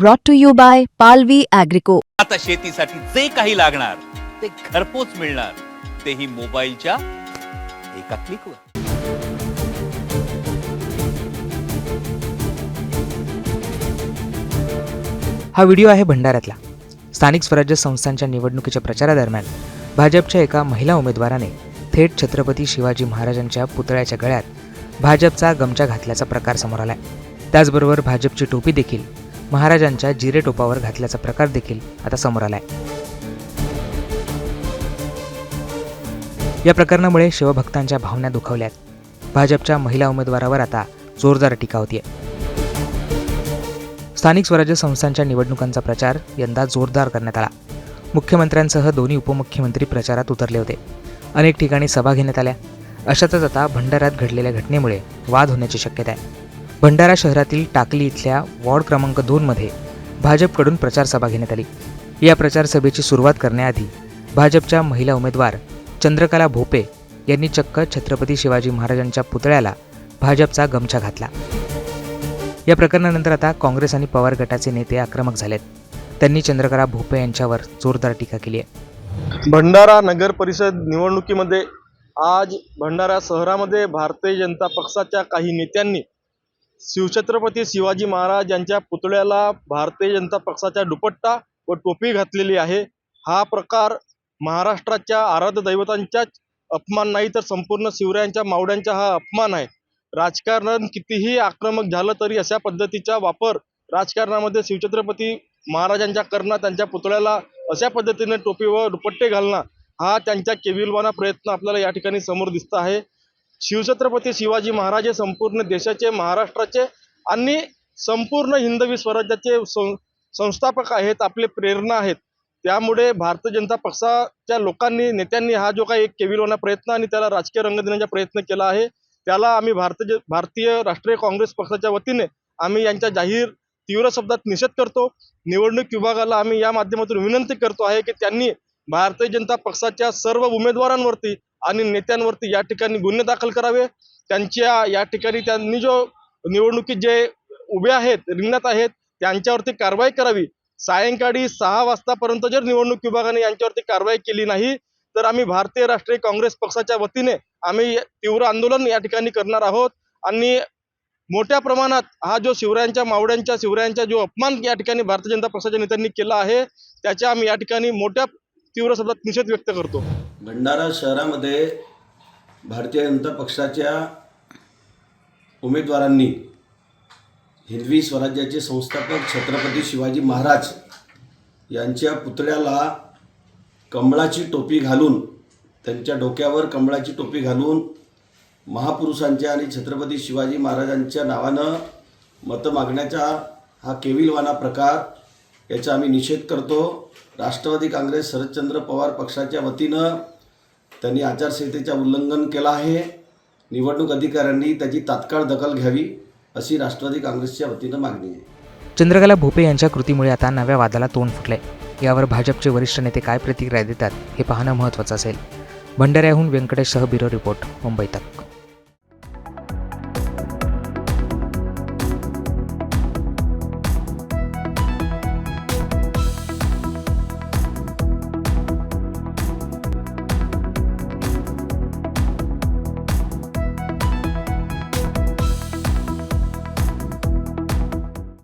brought to you by Palvi Agrico. आता शेतीसाठी जे काही लागणार ते घरपोच मिळणार. तेही मोबाईलच्या एका क्लिकवर. हा व्हिडिओ आहे भंडाऱ्यातला. स्थानिक स्वराज्य संस्थांच्या निवडणुकीच्या प्रचारादरम्यान भाजपच्या एका महिला उमेदवाराने थेट छत्रपती शिवाजी महाराजांच्या पुतळ्याच्या गळ्यात भाजपचा गमचा घातल्याचा प्रकार समोर आलाय. त्याचबरोबर भाजपची टोपी देखील महाराजांच्या जिरे टोपावर घातल्याचा प्रकार देखील आता समोर आलाय. या प्रकरणामुळे शिवभक्तांच्या भावना दुखावल्यात. भाजपच्या महिला उमेदवारावर आता जोरदार टीका होतीये. स्थानिक स्वराज्य संस्थांच्या निवडणुकांचा प्रचार यंदा जोरदार करण्यात आला. मुख्यमंत्र्यांसह दोन्ही उपमुख्यमंत्री प्रचारात उतरले होते. अनेक ठिकाणी सभा घेण्यात आल्या. अशातच आता भंडाऱ्यात घडलेल्या घटनेमुळे वाद होण्याची शक्यता आहे. भंडारा शहरातील टाकली इथल्या वॉर्ड क्रमांक दोनमध्ये भाजपकडून प्रचार सभा घेण्यात आली. या प्रचारसभेची सुरुवात करण्याआधी भाजपच्या महिला उमेदवार चंद्रकला भोपे यांनी चक्क छत्रपती शिवाजी महाराजांच्या पुतळ्याला भाजपचा गमछा घातला. या प्रकरणानंतर आता काँग्रेस आणि पवार गटाचे नेते आक्रमक झालेत. त्यांनी चंद्रकला भोपे यांच्यावर जोरदार टीका केली आहे. भंडारा नगर परिषद निवडणुकीमध्ये आज भंडारा शहरामध्ये भारतीय जनता पक्षाच्या काही नेत्यांनी शिवछत्रपती शिवाजी महाराज यांच्या पुतळ्याला भारतीय जनता पक्षाचा दुपट्टा व टोपी घातलेली आहे. हा प्रकार महाराष्ट्राच्या आराध्य दैवतांच्याच अपमान नाही तर संपूर्ण शिवरायांच्या मावड्यांचा हा अपमान आहे. राजकारण कितीही आक्रमक झालं तरी अशा पद्धतीचा वापर राजकारणामध्ये शिवछत्रपती महाराजांच्या करणं त्यांच्या पुतळ्याला अशा पद्धतीने टोपी व दुपट्टे घालणं हा त्यांच्या केविलवाना प्रयत्न आपल्याला या ठिकाणी समोर दिसत आहे. शिवछत्रपती शिवाजी महाराज हे संपूर्ण देशाचे महाराष्ट्राचे आणि संपूर्ण हिंदवी स्वराज्याचे सं- संस्थापक आहेत आपले प्रेरणा आहेत. त्यामुळे भारतीय जनता पक्षाच्या लोकांनी नेत्यांनी हा जो काही एक केविलवाना प्रयत्न आणि त्याला राजकीय रंग देण्याचा प्रयत्न केला आहे त्याला आम्ही भारतीय भारतीय राष्ट्रीय काँग्रेस पक्षाच्या वतीने आम्ही यांच्या जाहीर तीव्र शब्दात निषेध करतो. निवडणूक विभागाला आम्ही या माध्यमातून विनंती करतो आहे की त्यांनी भारतीय जनता पक्षाच्या सर्व उमेदवारांवरती आणि नेत्यांवरती या ठिकाणी गुन्हे दाखल करावे. त्यांच्या या ठिकाणी त्यांनी जो निवडणुकीत जे उभे आहेत रिंगणात आहेत त्यांच्यावरती कारवाई करावी. सायंकाळी सहा वाजतापर्यंत जर निवडणूक विभागाने यांच्यावरती कारवाई केली नाही तर आम्ही भारतीय राष्ट्रीय काँग्रेस पक्षाच्या वतीने आम्ही तीव्र आंदोलन या ठिकाणी करणार आहोत. आणि मोठ्या प्रमाणात हा जो शिवरायांच्या मावड्यांच्या शिवरायांचा जो अपमान या ठिकाणी भारतीय जनता पक्षाच्या नेत्यांनी केला आहे त्याच्या आम्ही या ठिकाणी मोठ्या तीव्र शब्दात निषेध व्यक्त करतो. भंडारा शहरामध्ये भारतीय जनता पक्षाच्या उमेदवारांनी हिंदवी स्वराज्याचे संस्थापक छत्रपती शिवाजी महाराज यांच्या पुतळ्याला कमळाची टोपी घालून त्यांच्या डोक्यावर कमळाची टोपी घालून महापुरुषांच्या आणि छत्रपती शिवाजी महाराजांच्या नावानं मतं मागण्याचा हा केविलवाना प्रकार याचा आम्ही निषेध करतो. राष्ट्रवादी काँग्रेस शरदचंद्र पवार पक्षाच्या वतीनं त्यांनी आचारसंहितेचं उल्लंघन केलं आहे. निवडणूक अधिकाऱ्यांनी त्याची तात्काळ दखल घ्यावी अशी राष्ट्रवादी काँग्रेसच्या वतीनं मागणी आहे. चंद्रकला भोपे यांच्या कृतीमुळे आता नव्या वादाला तोंड फुटले यावर भाजपचे वरिष्ठ नेते काय प्रतिक्रिया देतात हे पाहणं महत्त्वाचं असेल. भंडाऱ्याहून व्यंकटेशसह ब्युरो रिपोर्ट मुंबई तक.